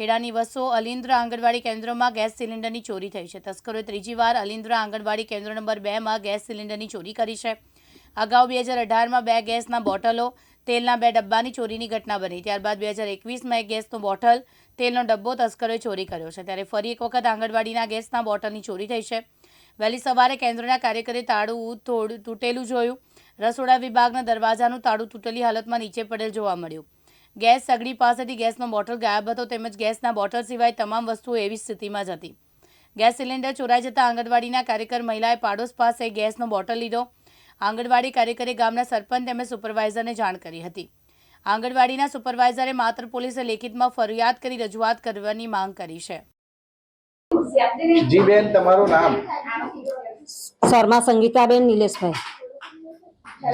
ખેડાની વસો અલિન્દ્ર આંગણવાડી કેન્દ્રોમાં ગેસ સિલિન્ડરની ચોરી થઈ છે. તસ્કરોએ ત્રીજી વાર અલિન્દ્ર આંગણવાડી કેન્દ્ર નંબર બેમાં ગેસ સિલિન્ડરની ચોરી કરી છે. અગાઉ બે હજાર અઢારમાં બે ગેસના બોટલો, તેલના બે ડબ્બાની ચોરીની ઘટના બની. ત્યારબાદ બે હજાર એકવીસમાં એક ગેસનો બોટલ, તેલનો ડબ્બો તસ્કરોએ ચોરી કર્યો છે. ત્યારે ફરી એક વખત આંગણવાડીના ગેસના બોટલની ચોરી થઈ છે. વહેલી સવારે કેન્દ્રના કાર્યકરે તાળું થોડું તૂટેલું જોયું. રસોડા વિભાગના દરવાજાનું તાળું તૂટેલી હાલતમાં નીચે પડેલ જોવા મળ્યું. ગેસ સગડી પાસેથી ગેસનો બોટલ ગાયબ હતો તેમજ ગેસના બોટલ સિવાય તમામ વસ્તુઓ એવી સ્થિતિમાં જ હતી. ગેસ સિલિન્ડર ચોરાઈ જતાં આંગણવાડીના કાર્યકર મહિલાએ પાડોશ પાસે ગેસનો બોટલ લીધો. આંગણવાડી કાર્યકરે ગામના સરપંચ તેમજ સુપરવાઇઝરને જાણ કરી હતી. આંગણવાડીના સુપરવાઇઝરે માત્ર પોલીસે લેખિતમાં ફરિયાદ કરી રજૂઆત કરવાની માંગ કરી છે. જી બેન તમારું નામ? શર્મા સંગીતાબેન નિલેશભાઈ.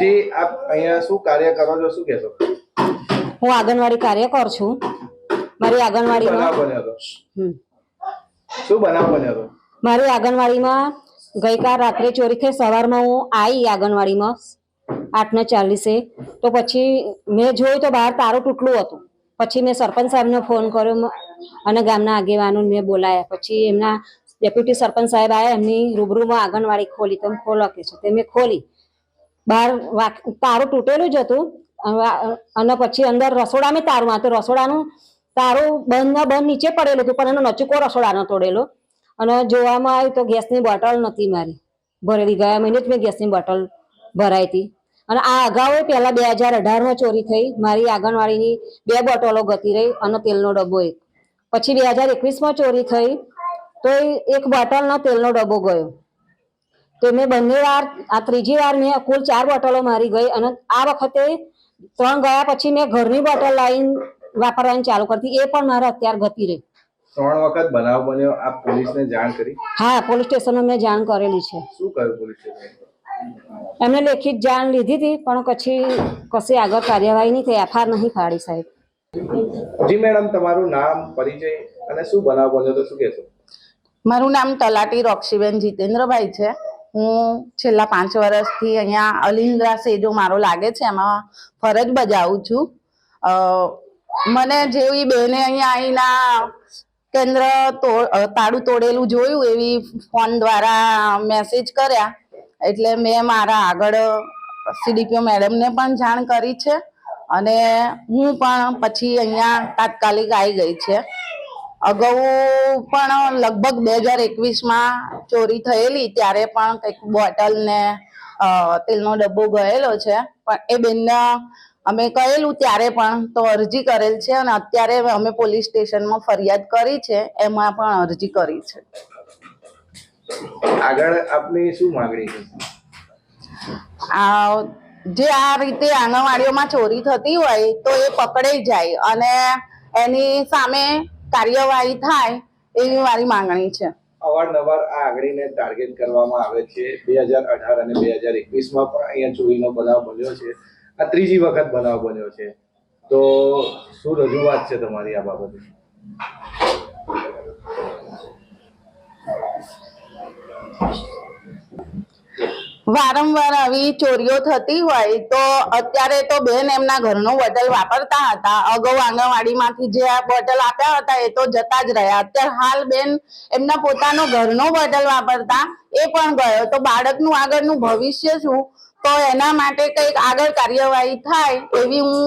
જી આપ અહીંયા શું કાર્ય કરો છો? શું કહેશો? હું આંગણવાડી કાર્યકર છું. મારી આંગણવાડીમાં. શું બનાવ બન્યો મારી આંગણવાડીમાં ગઈકાલ રાત્રે ચોરી થઈ સવારમાં હું આવી આંગણવાડીમાં આઠ ને ચાલીસે. તો પછી મેં જોયું તો બહાર તારું તૂટલું હતું. પછી મેં સરપંચ સાહેબને ફોન કર્યો અને ગામના આગેવાનો મેં બોલાયા. પછી એમના ડેપ્યુટી સરપંચ સાહેબ આવ્યા એમની રૂબરૂમાં આંગણવાડી ખોલી તમે ખોલો કે છો. તે મેં ખોલી. બહાર તારું તૂટેલું જ હતું. અને પછી અંદર રસોડામાં તારું હતું રસોડાનું તારું બંધ બંધ નીચે પડેલું હતું, પણ એનો નચુકો રસોડાનો તોડેલો. અને જોવામાં આવ્યું તો ગેસની બોટલ નથી મારી. ભરેલી, ગયા મહિને જ મેં ગેસની બોટલ ભરાઈ હતી. અને આ અગાઉ પહેલા બે હજાર અઢારમાં ચોરી થઈ. મારી આંગણવાડીની બે બોટલો ગતી રહી અને તેલનો ડબ્બો એક. પછી બે હજાર એકવીસમાં ચોરી થઈ, તો એક બોટલનો તેલનો ડબ્બો ગયો. તો મેં બંને વાર આ ત્રીજી વાર મેં કુલ ચાર બોટલો મારી ગઈ અને આ વખતે ત્રણ ગયા પછી મેં ઘરની બોટલ લાવીને વાપરવાની ચાલુ કરતી એ પણ મારે અત્યારે ગતી રહી. ત્રણ વખત બનાવ બન્યો. આપ પોલીસને જાણ કરી? હા પોલીસ સ્ટેશનમાં મેં જાણ કરેલી છે. શું કર્યું પોલીસ સ્ટેશન એમને લેખિત જાણ લીધી હતી પણ પછી કશી આગળ કાર્યવાહી નહીં થઈ. એફઆર નહીં ફાડી સાહેબ. જી મેડમ તમારું નામ પરિચય અને શું બનાવ બન્યો તો શું કહેશો? મારું નામ તલાટી રોક્ષીબેન જીતેન્દ્રભાઈ છે. હું છેલ્લા પાંચ વર્ષથી અહીંયા અલિન્દ્રા સેજો મારો લાગે છે, એમાં ફરજ બજાવું છું. મને જેવી બેને અહીંયા અહીંના કેન્દ્ર તાળું તોડેલું જોયું એવી ફોન દ્વારા મેસેજ કર્યા, એટલે મેં મારા આગળ સીડીપીઓ મેડમને પણ જાણ કરી છે અને હું પણ પછી અહીંયા તાત્કાલિક આવી ગઈ છે. અગાઉ પણ લગભગ બે હજાર એકવીસમાં ચોરી થયેલી ત્યારે પણ કંઈક બોટલ ને તેલનો ડબ્બો ગયેલો છે. પણ એ બેનને અમે કહેલું ત્યારે પણ તો અરજી કરેલ છે અને અત્યારે અમે પોલીસ સ્ટેશનમાં ફરિયાદ કરી છે એમાં પણ અરજી કરી છે. આગળ આપની શું માંગણી છે? આ જે આ રીતે આંગણવાડીઓમાં ચોરી થતી હોય તો એ પકડાઈ જાય અને એની સામે કાર્યવાહી થાય એવી મારી માંગણી છે. અવારનવાર આ આંગળીને ટાર્ગેટ કરવામાં આવે છે. બે હજાર અઢાર અને બે હજાર એકવીસમાં પણ અહીંયા ચોરીનો બનાવ બન્યો છે. આ ત્રીજી વખત બનાવ બન્યો છે. તો શું રજૂઆત છે તમારી આ બાબતે? વારંવાર આવી ચોરીઓ થતી હોય તો અત્યારે તો બેન એમના ઘરનું બોટલ વાપરતા હતા. અગાઉ આંગણવાડીમાંથી જે આ બોટલ આપ્યા હતા એ તો જતા જ રહ્યા. અત્યારે હાલ બેન એમના પોતાનો ઘરનો બોટલ વાપરતા એ પણ ગયો. તો બાળકનું આગળનું ભવિષ્ય શું? તો એના માટે કંઈક આગળ કાર્યવાહી થાય એવી હું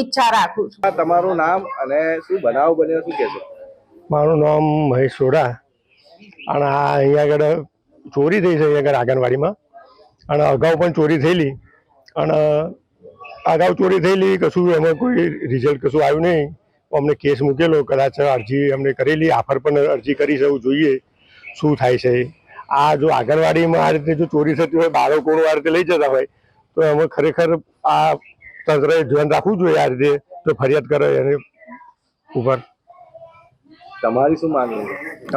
ઈચ્છા રાખું છું. તમારું નામ અને શું બનાવ બન્યો શું કહેશો? મારું નામ મહેશ સોડા અને આ અહીંયા આગળ ચોરી થઈ છે અહીંયા આગળ આંગણવાડીમાં. અને અગાઉ પણ ચોરી થયેલી. અને અગાઉ ચોરી થયેલી કશું એમાં કોઈ રિઝલ્ટ કશું આવ્યું નહીં. અમને કેસ મૂકેલો કદાચ અરજી અમને કરેલી આફર પણ અરજી કરી છે એવું જોઈએ શું થાય છે. આ જો આંગણવાડીમાં આ રીતે જો ચોરી થતી હોય બાળકોનું આ રીતે લઈ જતા હોય તો એમાં ખરેખર આ તંત્રએ ધ્યાન રાખવું જોઈએ આ રીતે તો ફરિયાદ કરે એને ઉપર. તમારી શું માંગણી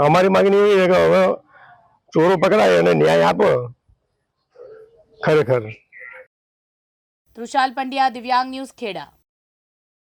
અમારી માંગણી એ કે હવે ચોરો પકડાય અને ન્યાય આપો. ખરેખર. તૃષાલ પંડ્યા દિવ્યાંગ ન્યૂઝ ખેડા.